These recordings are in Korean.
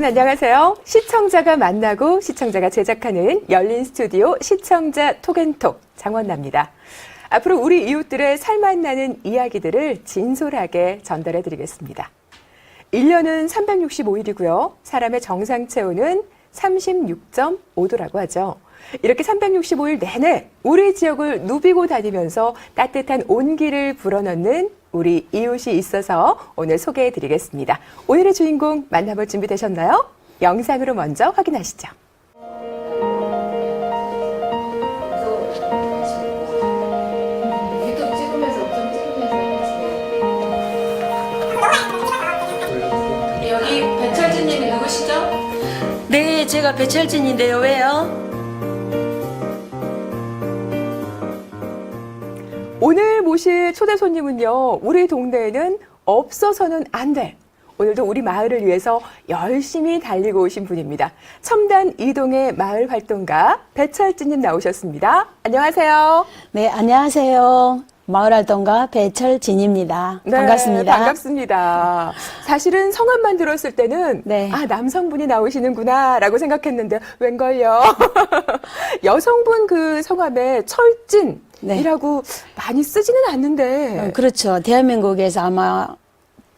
여러분 안녕하세요. 시청자가 만나고 시청자가 제작하는 열린 스튜디오 시청자 톡앤톡 장원나입니다. 앞으로 우리 이웃들의 살맛나는 이야기들을 진솔하게 전달해 드리겠습니다. 1년은 365일이고요. 사람의 정상 체온은 36.5도라고 하죠. 이렇게 365일 내내 우리 지역을 누비고 다니면서 따뜻한 온기를 불어넣는 우리 이웃이 있어서 오늘 소개해 드리겠습니다. 오늘의 주인공 만나볼 준비 되셨나요? 영상으로 먼저 확인하시죠. 여기 배철진님이 누구시죠? 네, 제가 배철진인데요. 왜요? 오늘 모실 초대 손님은요, 우리 동네에는 없어서는 안 돼. 오늘도 우리 마을을 위해서 열심히 달리고 오신 분입니다. 첨단 이동의 마을 활동가 배철진님 나오셨습니다. 안녕하세요. 네, 안녕하세요. 마을 활동가 배철진입니다. 네, 반갑습니다. 반갑습니다. 사실은 성함만 들었을 때는 네. 아 남성분이 나오시는구나라고 생각했는데 웬걸요? 여성분 그 성함에 철진 이라고 많이 쓰지는 않는데 어, 그렇죠. 대한민국에서 아마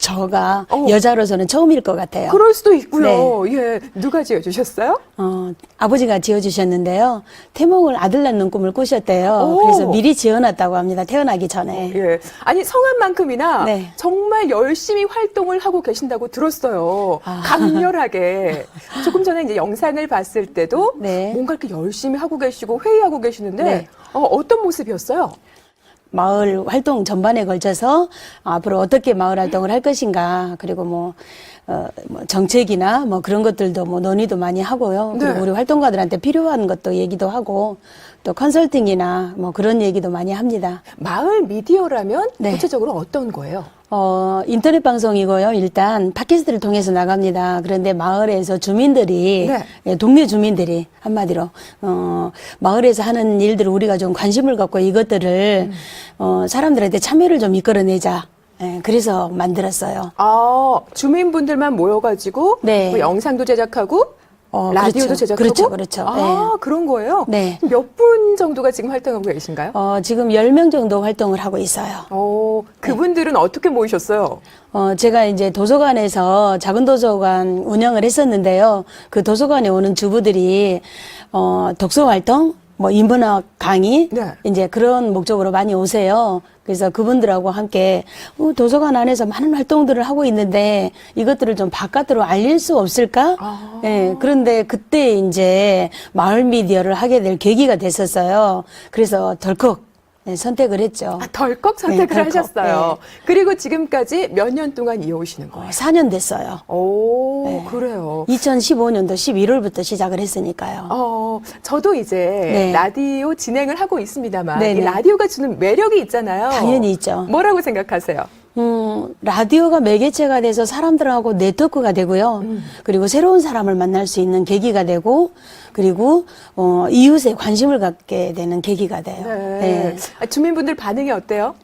저가 어. 여자로서는 처음일 것 같아요. 그럴 수도 있고요. 예, 누가 지어주셨어요? 어, 아버지가 지어주셨는데요. 태몽을 아들 낳는 꿈을 꾸셨대요. 오. 그래서 미리 지어놨다고 합니다. 태어나기 전에. 예, 아니 성함만큼이나 네. 정말 열심히 활동을 하고 계신다고 들었어요. 아. 강렬하게. 조금 전에 이제 영상을 봤을 때도 네. 뭔가 이렇게 열심히 하고 계시고 회의하고 계시는데 네. 어, 어떤 모습이었어요? 마을 활동 전반에 걸쳐서 앞으로 어떻게 마을 활동을 할 것인가 그리고 뭐, 어, 뭐 정책이나 뭐 그런 것들도 뭐 논의도 많이 하고요. 네. 그리고 우리 활동가들한테 필요한 것도 얘기도 하고 또 컨설팅이나 뭐 그런 얘기도 많이 합니다. 마을 미디어라면 네. 구체적으로 어떤 거예요? 어, 인터넷 방송이고요. 일단 팟캐스트를 통해서 나갑니다. 그런데 마을에서 주민들이, 네. 예, 동네 주민들이 한마디로, 어, 마을에서 하는 일들을 우리가 좀 관심을 갖고 이것들을, 음. 어, 사람들한테 참여를 좀 이끌어내자. 예, 그래서 만들었어요. 아, 주민분들만 모여가지고 네. 뭐 영상도 제작하고 어, 라디오도 그렇죠. 제작하고 그렇죠, 그렇죠. 아, 그런 거예요? 네. 몇 분 정도가 지금 활동하고 계신가요? 어, 지금 10명 정도 활동을 하고 있어요. 어, 그분들은 어떻게 모이셨어요? 어, 제가 이제 도서관에서 작은 도서관 운영을 했었는데요. 그 도서관에 오는 주부들이, 어, 독서 활동, 뭐, 인문학 강의, 네. 이제 그런 목적으로 많이 오세요. 그래서 그분들하고 함께 어, 도서관 안에서 많은 활동들을 하고 있는데 이것들을 좀 바깥으로 알릴 수 없을까? 아. 예, 그런데 그때 이제 마을 미디어를 하게 될 계기가 됐었어요. 그래서 덜컥 네, 선택을 했죠. 아, 덜컥 선택을 네, 덜컥. 하셨어요. 그리고 지금까지 몇 년 동안 이어오시는 어, 거예요? 4년 됐어요. 오, 네. 그래요. 2015년도 11월부터 시작을 했으니까요. 어, 저도 이제 네. 라디오 진행을 하고 있습니다만 네네. 이 라디오가 주는 매력이 있잖아요. 당연히 있죠. 뭐라고 생각하세요? 음, 라디오가 매개체가 돼서 사람들하고 네트워크가 되고요. 음. 그리고 새로운 사람을 만날 수 있는 계기가 되고, 그리고, 어, 이웃에 관심을 갖게 되는 계기가 돼요. 네. 아, 주민분들 반응이 어때요?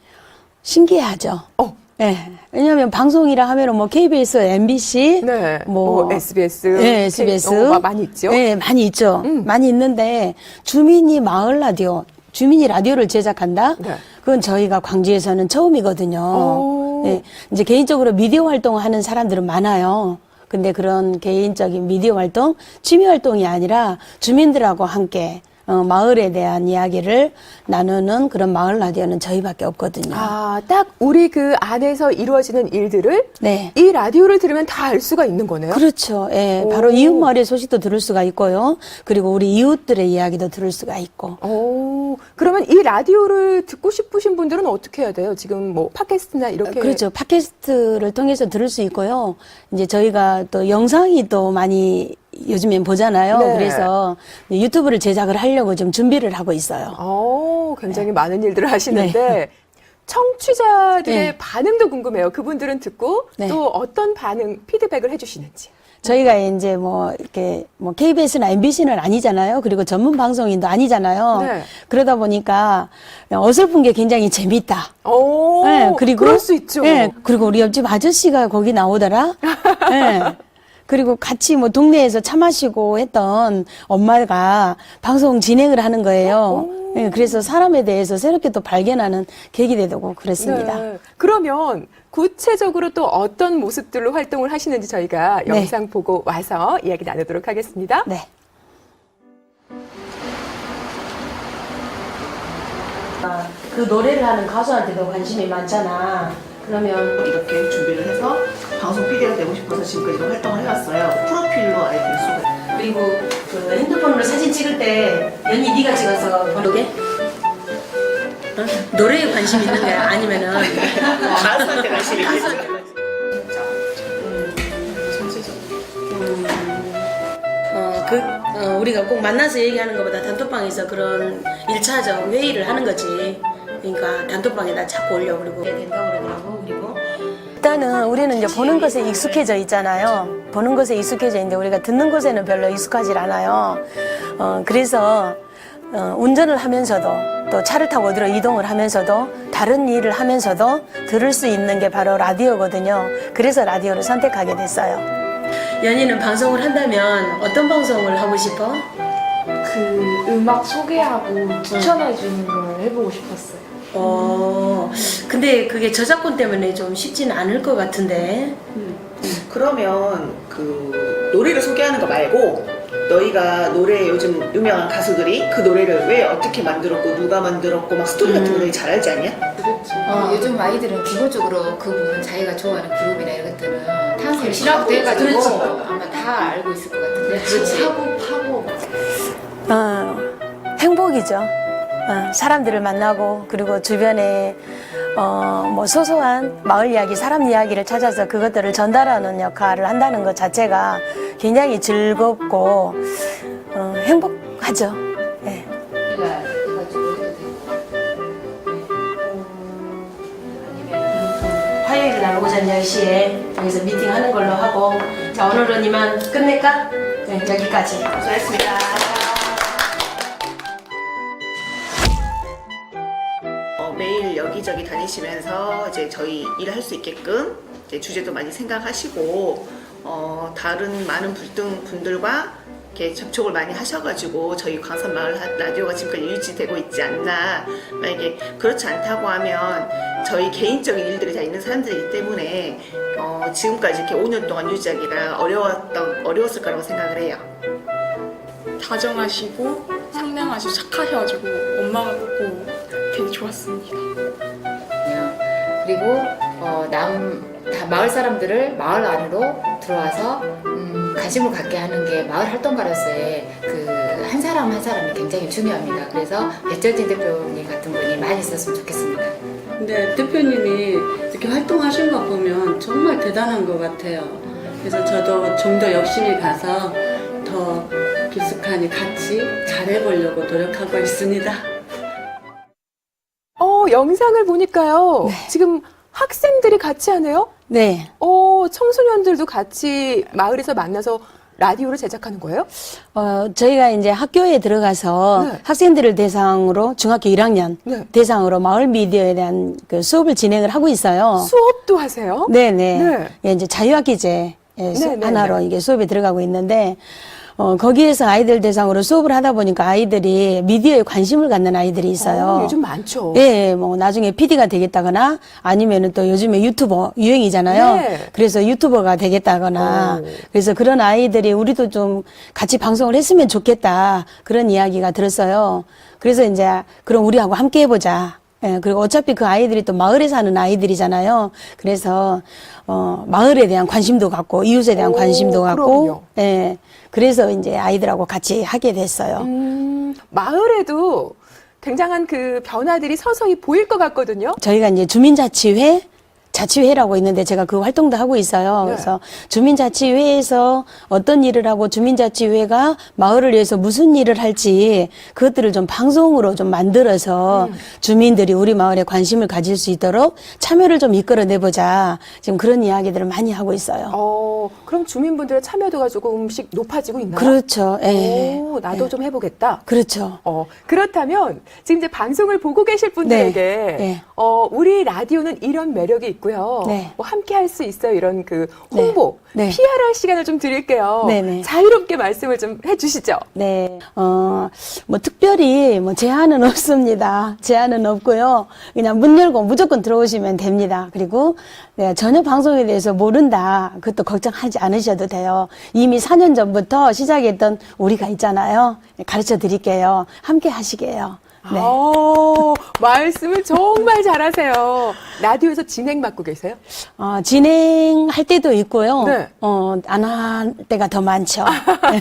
신기하죠. 어, 네. 왜냐하면 방송이라 하면은 뭐 KBS, MBC, 네. 뭐, 뭐 SBS, 네, SBS, 어, 마- 많이 있죠. 네, 많이 있죠. 음. 많이 있는데 주민이 마을 라디오, 주민이 라디오를 제작한다. 네. 그건 저희가 광주에서는 처음이거든요. 오. 네, 이제 개인적으로 미디어 활동을 하는 사람들은 많아요. 근데 그런 개인적인 미디어 활동, 취미 활동이 아니라 주민들하고 함께 어, 마을에 대한 이야기를 나누는 그런 마을 라디오는 저희밖에 없거든요. 아, 딱 우리 그 안에서 이루어지는 일들을 네. 이 라디오를 들으면 다 알 수가 있는 거네요. 그렇죠. 예, 오. 바로 이웃 마을의 소식도 들을 수가 있고요. 그리고 우리 이웃들의 이야기도 들을 수가 있고. 오, 그러면 이 라디오를 듣고 싶으신 분들은 어떻게 해야 돼요? 지금 뭐 팟캐스트나 이렇게 그렇죠. 팟캐스트를 통해서 들을 수 있고요. 이제 저희가 또 영상이 또 많이 요즘엔 보잖아요. 네. 그래서 유튜브를 제작을 하려고 좀 준비를 하고 있어요. 어, 굉장히 많은 일들을 하시는데 청취자들의 네. 반응도 궁금해요. 그분들은 듣고 네. 또 어떤 반응, 피드백을 해주시는지. 저희가 이제 뭐 이렇게 뭐 KBS나 MBC는 아니잖아요. 그리고 전문 방송인도 아니잖아요. 네. 그러다 보니까 어설픈 게 굉장히 재밌다. 오, 네, 그리고 그럴 수 있죠. 네, 그리고 우리 옆집 아저씨가 거기 나오더라. 네. 그리고 같이 뭐 동네에서 차 마시고 했던 엄마가 방송 진행을 하는 거예요. 예, 그래서 사람에 대해서 새롭게 또 발견하는 계기 되고 그랬습니다. 네. 그러면 구체적으로 또 어떤 모습들로 활동을 하시는지 저희가 네. 영상 보고 와서 이야기 나누도록 하겠습니다. 네. 그 노래를 하는 가수한테도 관심이 많잖아. 그러면 이렇게 준비를 해서 방송 PD가 되고 싶어서 지금까지 활동을 해왔어요. 프로필로 아이디를 쓰고 그리고 그 핸드폰으로 사진 찍을 때 연희 네가 찍어서 보게 노래에 관심 있는 거야 아니면은 가수한테 관심이 있어요. 어, 그, 어, 우리가 꼭 만나서 얘기하는 것보다 단톡방에서 그런 일차적 회의를 하는 거지. 그러니까 단톡방에다 자꾸 올려 그러고 된다고 그러더라고. 그리고 일단은 우리는 이제 보는 것에 익숙해져 있잖아요. 보는 것에 익숙해져 있는데 우리가 듣는 것에는 별로 익숙하지 않아요. 어, 그래서 어, 운전을 하면서도 또 차를 타고 어디로 이동을 하면서도 다른 일을 하면서도 들을 수 있는 게 바로 라디오거든요. 그래서 라디오를 선택하게 됐어요. 연희는 방송을 한다면 어떤 방송을 하고 싶어? 그 음악 소개하고 추천해 주는 걸 해보고 싶었어요. 어, 근데 그게 저작권 때문에 좀 쉽지는 않을 것 같은데. 그러면 그 노래를 소개하는 거 말고 너희가 노래 요즘 유명한 가수들이 그 노래를 왜 어떻게 만들었고 누가 만들었고 막 스토리 같은 거 너희 잘 알지 않냐? 어, 요즘 아이들은 기본적으로 그 부분 자기가 좋아하는 그룹이나 이런 것들은 탄생 실화부터 해가지고 그렇지. 아마 다 알고 있을 것 같은데. 사고 파고. 어, 행복이죠. 어, 사람들을 만나고 그리고 주변에 어, 뭐 소소한 마을 이야기, 사람 이야기를 찾아서 그것들을 전달하는 역할을 한다는 것 자체가 굉장히 즐겁고 어, 행복하죠. 예. 해도 되고 화요일 날 오전 10시에 여기서 미팅하는 걸로 하고 자 오늘은 이만 끝낼까? 네, 여기까지. 수고했습니다. 여기저기 다니시면서 이제 저희 일을 할수 있게끔 주제도 많이 생각하시고 어, 다른 많은 불등 분들과 이렇게 접촉을 많이 하셔가지고 저희 광산마을 하- 라디오가 지금까지 유지되고 있지 않나 만약에 그렇지 않다고 하면 저희 개인적인 일들이 다 있는 사람들이기 때문에 어, 지금까지 이렇게 5년 동안 유지하기가 어려웠던 어려웠을 거라고 생각을 해요. 다정하시고 상냥하시고 착하셔가지고 엄마가 보고 되게 좋았습니다. 그리고 어, 남, 다 마을 사람들을 마을 안으로 들어와서 음, 관심을 갖게 하는 게 마을 활동가로서의 그 한 사람 한 사람이 굉장히 중요합니다. 그래서 배철진 대표님 같은 분이 많이 있었으면 좋겠습니다. 근데 대표님이 이렇게 활동하신 거 보면 정말 대단한 것 같아요. 그래서 저도 좀 더 열심히 가서 더 깊숙하니 같이 잘해보려고 노력하고 있습니다. 어, 영상을 보니까요. 지금 학생들이 같이 하네요. 네. 어, 청소년들도 같이 마을에서 만나서 라디오를 제작하는 거예요? 어, 저희가 이제 학교에 들어가서 네. 학생들을 대상으로 중학교 1학년 네. 대상으로 마을 미디어에 대한 그 수업을 진행을 하고 있어요. 수업도 하세요? 네네. 네. 예, 이제 자유학기제 예, 수- 네, 네, 하나로 네. 이게 수업이 들어가고 있는데 어, 거기에서 아이들 대상으로 수업을 하다 보니까 아이들이 미디어에 관심을 갖는 아이들이 있어요. 어, 요즘 많죠. 예, 뭐 나중에 PD가 되겠다거나 아니면은 또 요즘에 유튜버 유행이잖아요. 네. 그래서 유튜버가 되겠다거나 오. 그래서 그런 아이들이 우리도 좀 같이 방송을 했으면 좋겠다 그런 이야기가 들었어요. 그래서 이제 그럼 우리하고 함께 해보자. 예, 그리고 어차피 그 아이들이 또 마을에 사는 아이들이잖아요. 그래서 어, 마을에 대한 관심도 갖고 이웃에 대한 오, 관심도 그럼요. 갖고 예. 그래서 이제 아이들하고 같이 하게 됐어요. 음, 마을에도 굉장한 그 변화들이 서서히 보일 것 같거든요. 저희가 이제 주민자치회 자치회라고 있는데 제가 그 활동도 하고 있어요. 네. 그래서 주민자치회에서 어떤 일을 하고 주민자치회가 마을을 위해서 무슨 일을 할지 그것들을 좀 방송으로 좀 만들어서 음. 주민들이 우리 마을에 관심을 가질 수 있도록 참여를 좀 이끌어내 보자. 지금 그런 이야기들을 많이 하고 있어요. 어, 그럼 주민분들의 참여도가 조금 씩 높아지고 있나요? 그렇죠. 예. 오, 나도 예. 좀 해보겠다. 그렇죠. 어, 그렇다면 지금 이제 방송을 보고 계실 분들에게 네. 어, 우리 라디오는 이런 매력이 있구나. 있고요. 네. 뭐 함께 할 수 있어요. 이런 그 홍보, 네. 네. PR할 시간을 좀 드릴게요. 네네. 자유롭게 말씀을 좀 해주시죠. 네, 어, 뭐 특별히 뭐 제한은 없습니다. 제한은 없고요. 그냥 문 열고 무조건 들어오시면 됩니다. 그리고 내가 전혀 방송에 대해서 모른다. 그것도 걱정하지 않으셔도 돼요. 이미 4년 전부터 시작했던 우리가 있잖아요. 가르쳐 드릴게요. 함께 하시게요. 네. 어, 말씀을 정말 잘하세요. 라디오에서 진행 맡고 계세요? 어, 진행할 때도 있고요. 네. 어, 안 할 때가 더 많죠.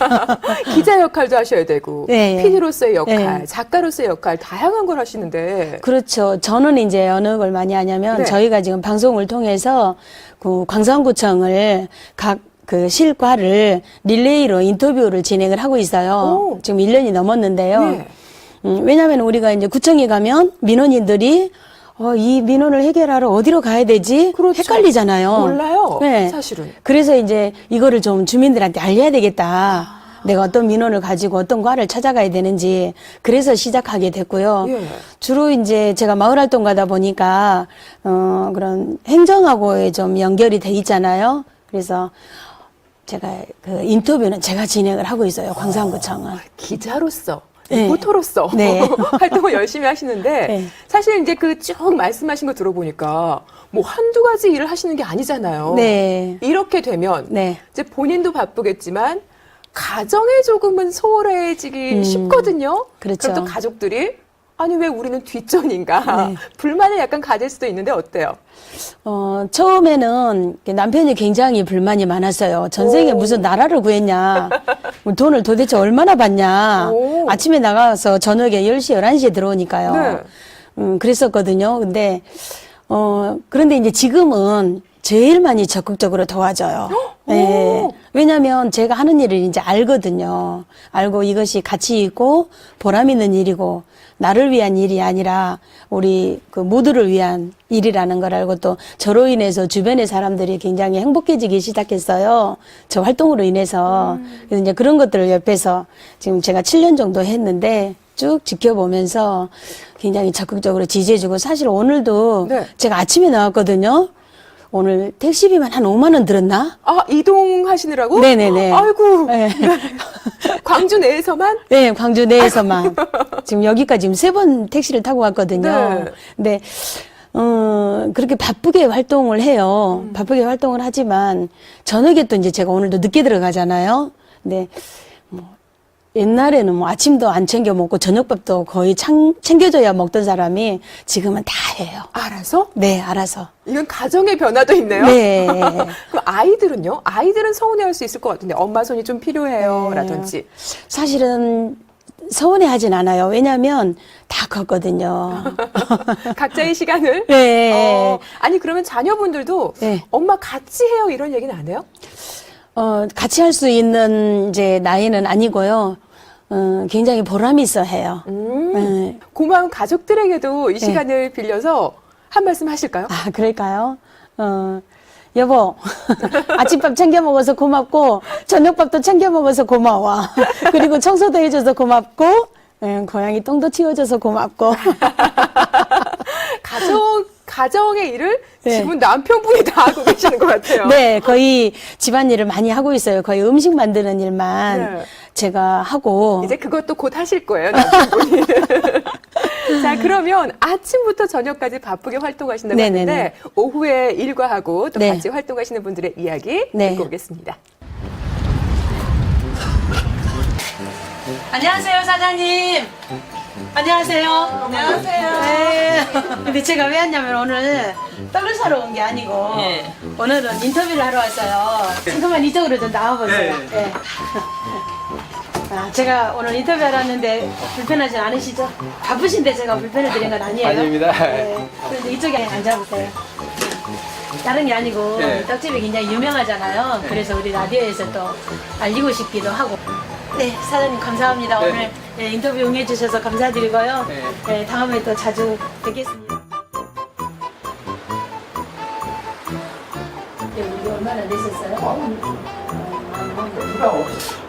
기자 역할도 하셔야 되고, 네. PD로서의 역할, 네. 작가로서의 역할, 다양한 걸 하시는데. 그렇죠. 저는 이제 어느 걸 많이 하냐면 네. 저희가 지금 방송을 통해서 그 광산구청을 각 그 실과를 릴레이로 인터뷰를 진행을 하고 있어요. 오. 지금 1년이 넘었는데요. 네. 음, 왜냐하면 우리가 이제 구청에 가면 민원인들이 어, 이 민원을 해결하러 어디로 가야 되지? 그렇죠. 헷갈리잖아요. 몰라요. 네. 사실은. 그래서 이제 이거를 좀 주민들한테 알려야 되겠다. 내가 어떤 민원을 가지고 어떤 과를 찾아가야 되는지 그래서 시작하게 됐고요. 예. 주로 이제 제가 마을 활동 가다 보니까 어 그런 행정하고에 좀 연결이 돼 있잖아요. 그래서 제가 그 인터뷰는 제가 진행을 하고 있어요. 광산구청은. 기자로서, 네. 리포터로서 네. 활동을 열심히 하시는데, 네. 사실 이제 그 쭉 말씀하신 거 들어보니까, 뭐 한두 가지 일을 하시는 게 아니잖아요. 네. 이렇게 되면, 네. 이제 본인도 바쁘겠지만, 가정에 조금은 소홀해지기 음, 쉽거든요. 그렇죠. 그럼 또 가족들이, 아니, 왜 우리는 뒷전인가? 네. 불만을 약간 가질 수도 있는데, 어때요? 어, 처음에는 남편이 굉장히 불만이 많았어요. 전생에 오. 무슨 나라를 구했냐. 뭐 돈을 도대체 얼마나 받냐. 오. 아침에 나가서 저녁에 10시, 11시에 들어오니까요. 네. 음, 그랬었거든요. 근데, 어, 그런데 이제 지금은 제일 많이 적극적으로 도와줘요. 네. 왜냐면 제가 하는 일을 이제 알거든요. 알고 이것이 가치 있고 보람 있는 일이고 나를 위한 일이 아니라 우리 그 모두를 위한 일이라는 걸 알고 또 저로 인해서 주변의 사람들이 굉장히 행복해지기 시작했어요. 저 활동으로 인해서. 그래서 이제 그런 것들을 옆에서 지금 제가 7년 정도 했는데 쭉 지켜보면서 굉장히 적극적으로 지지해주고 사실 오늘도 네. 제가 아침에 나왔거든요. 오늘 택시비만 한 5만 원 들었나? 아, 이동하시느라고? 네네네. 아이고, 네. 광주 내에서만? 네, 광주 내에서만. 지금 여기까지 지금 세 번 택시를 타고 왔거든요. 네. 근데, 어, 그렇게 바쁘게 활동을 해요. 음. 바쁘게 활동을 하지만, 저녁에 또 이제 제가 오늘도 늦게 들어가잖아요. 뭐, 옛날에는 뭐 아침도 안 챙겨 먹고 저녁밥도 거의 창, 챙겨줘야 먹던 사람이 지금은 다 해요. 알아서? 네, 알아서. 이건 가정의 변화도 있네요. 네. 그럼 아이들은요? 아이들은 서운해할 수 있을 것 같은데 엄마 손이 좀 필요해요. 네. 라든지. 사실은 서운해 하진 않아요. 왜냐면 다 컸거든요. 각자의 시간을. 네. 어, 아니 그러면 자녀분들도 네. 엄마 같이 해요 이런 얘기는 안 해요? 어, 같이 할 수 있는 이제 나이는 아니고요. 어, 굉장히 보람이 있어 해요. 음. 네. 고마운 가족들에게도 이 시간을 빌려서 한 말씀 하실까요? 아, 그럴까요? 어, 여보, 아침밥 챙겨 먹어서 고맙고, 저녁밥도 챙겨 먹어서 고마워. 그리고 청소도 해줘서 고맙고, 예, 고양이 똥도 치워줘서 고맙고. 가정 가정의 일을 네. 지금 남편분이 다 하고 계시는 것 같아요. 네, 거의 집안일을 많이 하고 있어요. 거의 음식 만드는 일만 네. 제가 하고. 이제 그것도 곧 하실 거예요, 남편분이. 자, 그러면 아침부터 저녁까지 바쁘게 활동하신다고 네네네. 했는데 오후에 일과 하고 또 네. 같이 활동하시는 분들의 이야기 네. 듣고 오겠습니다. 안녕하세요, 사장님. 안녕하세요. 안녕하세요. 네. 근데 제가 왜 왔냐면 오늘 떡을 사러 온 게 아니고 오늘은 인터뷰를 하러 왔어요. 잠깐만 이쪽으로 좀 나와보세요. 네. 아, 제가 오늘 인터뷰하러 왔는데 불편하지 않으시죠? 바쁘신데 제가 불편을 드린 건 아니에요. 아닙니다. 네. 그런데 이쪽에 앉아보세요. 다른 게 아니고 네. 떡집이 굉장히 유명하잖아요. 그래서 우리 라디오에서 또 알리고 싶기도 하고. 네, 사장님 감사합니다. 네. 오늘 네, 인터뷰 응해주셔서 감사드리고요. 네. 네, 다음에 또 자주 뵙겠습니다. 네, 우리 얼마나 되셨어요?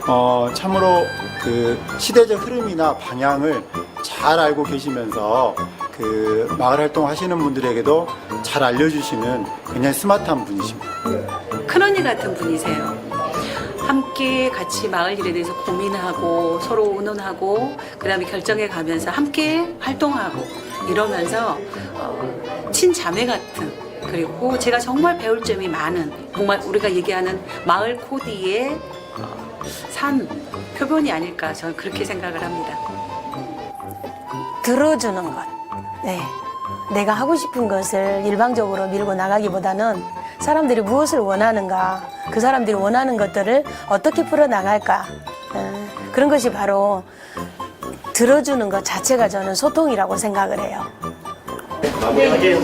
어, 참으로 그 시대적 흐름이나 방향을 잘 알고 계시면서 그 마을 활동 하시는 분들에게도 잘 알려주시는 굉장히 스마트한 분이십니다. 큰언니 같은 분이세요. 함께 같이 마을 일에 대해서 고민하고 서로 의논하고 그다음에 결정해 가면서 함께 활동하고 이러면서 어, 친자매 같은 그리고 제가 정말 배울 점이 많은 정말 우리가 얘기하는 마을 코디의 어, 산 표본이 아닐까 저는 그렇게 생각을 합니다. 들어주는 것. 네. 내가 하고 싶은 것을 일방적으로 밀고 나가기보다는 사람들이 무엇을 원하는가, 그 사람들이 원하는 것들을 어떻게 풀어나갈까. 에, 그런 것이 바로 들어주는 것 자체가 저는 소통이라고 생각을 해요. 마무리하게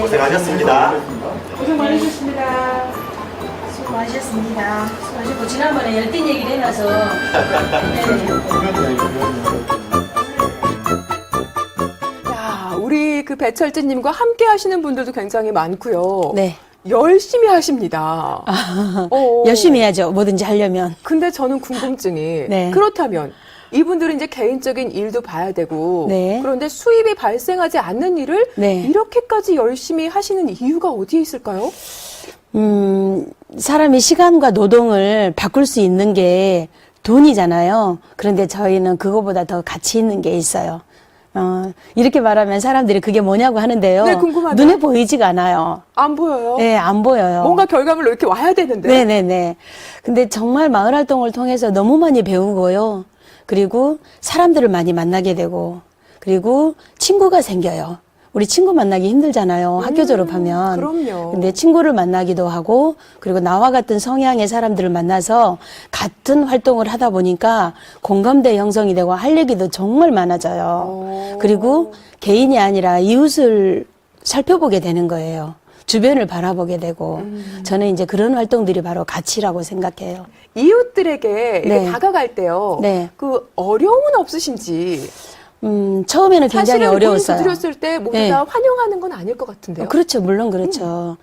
고생하셨습니다. 고생 많으셨습니다. 수고 많으셨습니다. 수고하셨고, 지난번에 열띤 얘기를 해놔서. 야, 우리 그 배철진님과 함께 하시는 분들도 굉장히 많고요. 네. 열심히 하십니다. 어. 열심히 해야죠. 뭐든지 하려면. 근데 저는 궁금증이 네. 그렇다면 이분들은 이제 개인적인 일도 봐야 되고 네. 그런데 수입이 발생하지 않는 일을 네. 이렇게까지 열심히 하시는 이유가 어디에 있을까요? 음, 사람이 시간과 노동을 바꿀 수 있는 게 돈이잖아요. 그런데 저희는 그거보다 더 가치 있는 게 있어요. 어, 이렇게 말하면 사람들이 그게 뭐냐고 하는데요. 네, 궁금하네요. 눈에 보이지가 않아요. 안 보여요. 네, 안 보여요. 뭔가 결과물로 이렇게 와야 되는데. 네 네 네. 근데 정말 마을 활동을 통해서 너무 많이 배우고요. 그리고 사람들을 많이 만나게 되고, 그리고 친구가 생겨요. 우리 친구 만나기 힘들잖아요. 학교 졸업하면. 음, 그럼요. 근데 친구를 만나기도 하고, 그리고 나와 같은 성향의 사람들을 만나서 같은 활동을 하다 보니까 공감대 형성이 되고 할 얘기도 정말 많아져요. 오. 그리고 개인이 아니라 이웃을 살펴보게 되는 거예요. 주변을 바라보게 되고 음. 저는 이제 그런 활동들이 바로 가치라고 생각해요. 이웃들에게 이렇게 네. 다가갈 때요. 네. 그 어려움은 없으신지. 음, 처음에는 굉장히 사실은 어려웠어요. 두드렸을 때 모두 네. 다 환영하는 건 아닐 것 같은데요. 어, 그렇죠. 물론 그렇죠.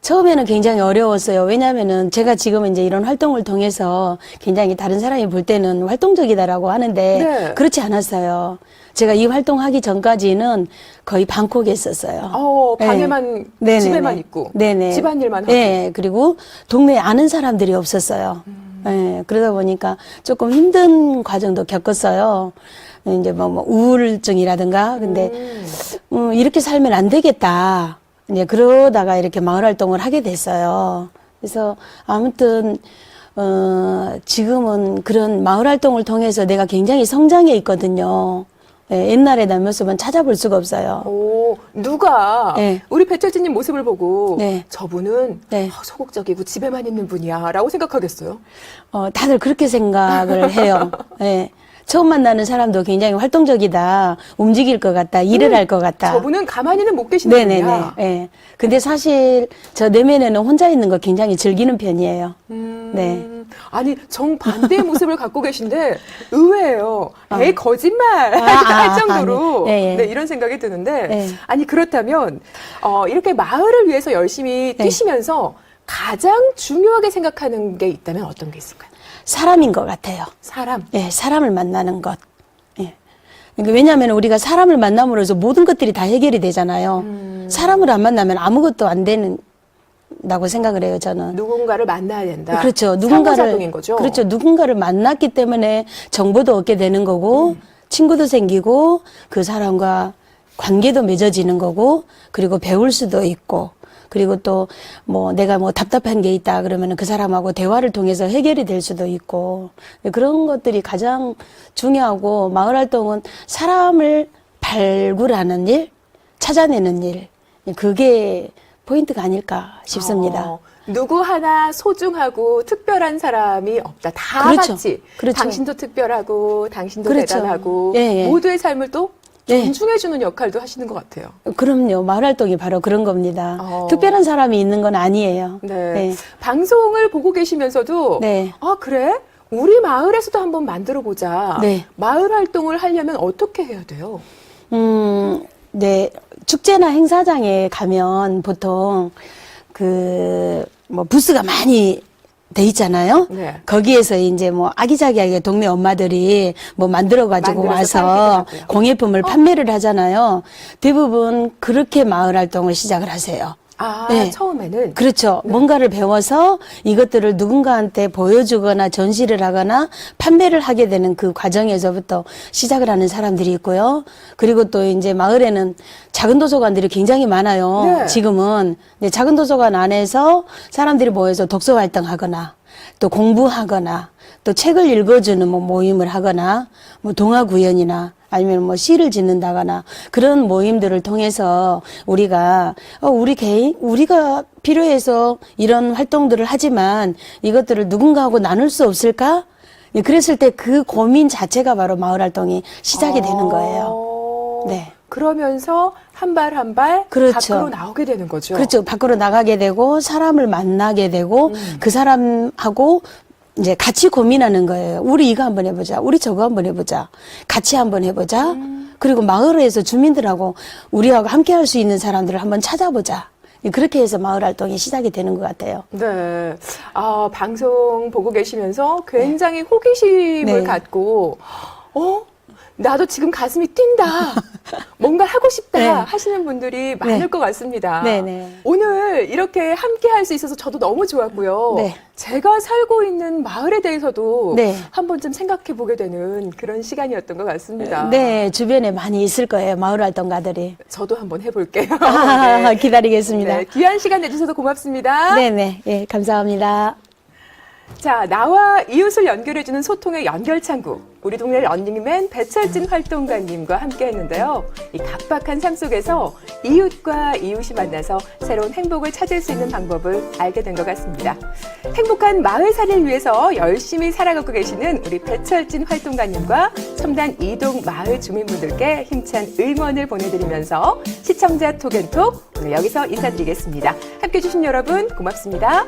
처음에는 굉장히 어려웠어요. 왜냐하면은 제가 지금 이제 이런 활동을 통해서 굉장히 다른 사람이 볼 때는 활동적이다라고 하는데 네. 그렇지 않았어요. 제가 이 활동하기 전까지는 거의 방콕에 있었어요. 어, 네. 방에만 네네네. 집에만 있고 네네. 집안일만 하고. 네, 그리고 동네에 아는 사람들이 없었어요. 음. 네, 그러다 보니까 조금 힘든 과정도 겪었어요. 이제 뭐, 뭐 우울증이라든가 근데 음. 음, 이렇게 살면 안 되겠다. 이제 그러다가 이렇게 마을 활동을 하게 됐어요. 그래서 아무튼 어, 지금은 그런 마을 활동을 통해서 내가 굉장히 성장해 있거든요. 예, 옛날에 나 모습은 찾아볼 수가 없어요. 오, 누가 네. 우리 배철진님 모습을 보고 네. 저분은 네. 아, 소극적이고 집에만 있는 분이야 라고 생각하겠어요. 어, 다들 그렇게 생각을 해요. 예. 처음 만나는 사람도 굉장히 활동적이다, 움직일 것 같다, 일을 할것 같다. 저분은 가만히는 못 계시는 네네네. 예. 근데 사실 저 내면에는 혼자 있는 거 굉장히 즐기는 편이에요. 음, 네. 아니 정 반대의 모습을 갖고 계신데 의외예요. 아. 에이 거짓말 아, 아, 할 정도로 아니, 예, 예. 네, 이런 생각이 드는데 예. 아니 그렇다면 어, 이렇게 마을을 위해서 열심히 네. 뛰시면서 가장 중요하게 생각하는 게 있다면 어떤 게 있을까요? 사람인 것 같아요. 사람. 예, 사람을 만나는 것. 예. 그러니까 왜냐하면 우리가 사람을 만남으로써 모든 것들이 다 해결이 되잖아요. 음. 사람을 안 만나면 아무것도 안 되는 다고 생각을 해요, 저는. 누군가를 만나야 된다. 그렇죠. 누군가를. 그렇죠. 누군가를 만났기 때문에 정보도 얻게 되는 거고 음. 친구도 생기고 그 사람과 관계도 맺어지는 거고 그리고 배울 수도 있고 그리고 또 뭐 내가 뭐 답답한 게 있다 그러면 그 사람하고 대화를 통해서 해결이 될 수도 있고 그런 것들이 가장 중요하고 마을 활동은 사람을 발굴하는 일, 찾아내는 일 그게 포인트가 아닐까 싶습니다. 어, 누구 하나 소중하고 특별한 사람이 없다. 다 그렇죠. 같이. 그렇죠. 당신도 특별하고 당신도 그렇죠. 대단하고 예, 예. 모두의 삶을 또 예. 존중해주는 역할도 하시는 것 같아요. 그럼요. 마을 활동이 바로 그런 겁니다. 어. 특별한 사람이 있는 건 아니에요. 네. 방송을 보고 계시면서도 네. 아 그래? 우리 마을에서도 한번 만들어 보자. 네. 마을 활동을 하려면 어떻게 해야 돼요? 음, 네. 축제나 행사장에 가면 보통 그, 뭐, 부스가 많이 돼 있잖아요. 네. 거기에서 이제 뭐 아기자기하게 동네 엄마들이 뭐 만들어 가지고 와서 하고요. 어. 공예품을 판매를 하잖아요. 대부분 그렇게 마을 활동을 시작을 하세요. 아, 네. 처음에는 그렇죠. 뭔가를 배워서 이것들을 누군가한테 보여주거나 전시를 하거나 판매를 하게 되는 그 과정에서부터 시작을 하는 사람들이 있고요. 그리고 또 이제 마을에는 작은 도서관들이 굉장히 많아요. 네. 지금은 네, 작은 도서관 안에서 사람들이 모여서 독서 활동하거나 또 공부하거나 또 책을 읽어주는 뭐 모임을 하거나 뭐 동화 구연이나 아니면 뭐 시를 짓는다거나 그런 모임들을 통해서 우리가 어, 우리 개인 우리가 필요해서 이런 활동들을 하지만 이것들을 누군가하고 나눌 수 없을까? 예, 그랬을 때 그 고민 자체가 바로 마을 활동이 시작이 되는 거예요. 어, 네. 그러면서 한 발 한발 그렇죠. 밖으로 나오게 되는 거죠. 그렇죠. 밖으로 나가게 되고 사람을 만나게 되고 음. 그 사람하고 이제 같이 고민하는 거예요. 우리 이거 한번 해보자. 우리 저거 한번 해보자. 같이 한번 해보자. 음. 그리고 마을에서 주민들하고 우리하고 함께 할 수 있는 사람들을 한번 찾아보자. 그렇게 해서 마을 활동이 시작이 되는 것 같아요. 네. 아, 방송 보고 계시면서 굉장히 호기심을 네. 갖고, 어? 나도 지금 가슴이 뛴다. 뭔가 하고 싶다 네. 하시는 분들이 많을 네. 것 같습니다. 네, 네. 오늘 이렇게 함께 할 수 있어서 저도 너무 좋았고요. 네. 제가 살고 있는 마을에 대해서도 네. 한번 좀 생각해 보게 되는 그런 시간이었던 것 같습니다. 네, 주변에 많이 있을 거예요. 마을 활동가들이. 저도 한번 해볼게요. 아, 네. 기다리겠습니다. 네, 귀한 시간 내주셔서 고맙습니다. 네, 네. 예, 감사합니다. 자, 나와 이웃을 연결해주는 소통의 연결창구. 우리 동네 런닝맨 배철진 활동가님과 함께 했는데요. 이 각박한 삶 속에서 이웃과 이웃이 만나서 새로운 행복을 찾을 수 있는 방법을 알게 된 것 같습니다. 행복한 마을살이를 위해서 열심히 살아가고 계시는 우리 배철진 활동가님과 첨단 이동 마을 주민분들께 힘찬 응원을 보내드리면서 시청자 톡앤톡 오늘 여기서 인사드리겠습니다. 함께 해주신 여러분 고맙습니다.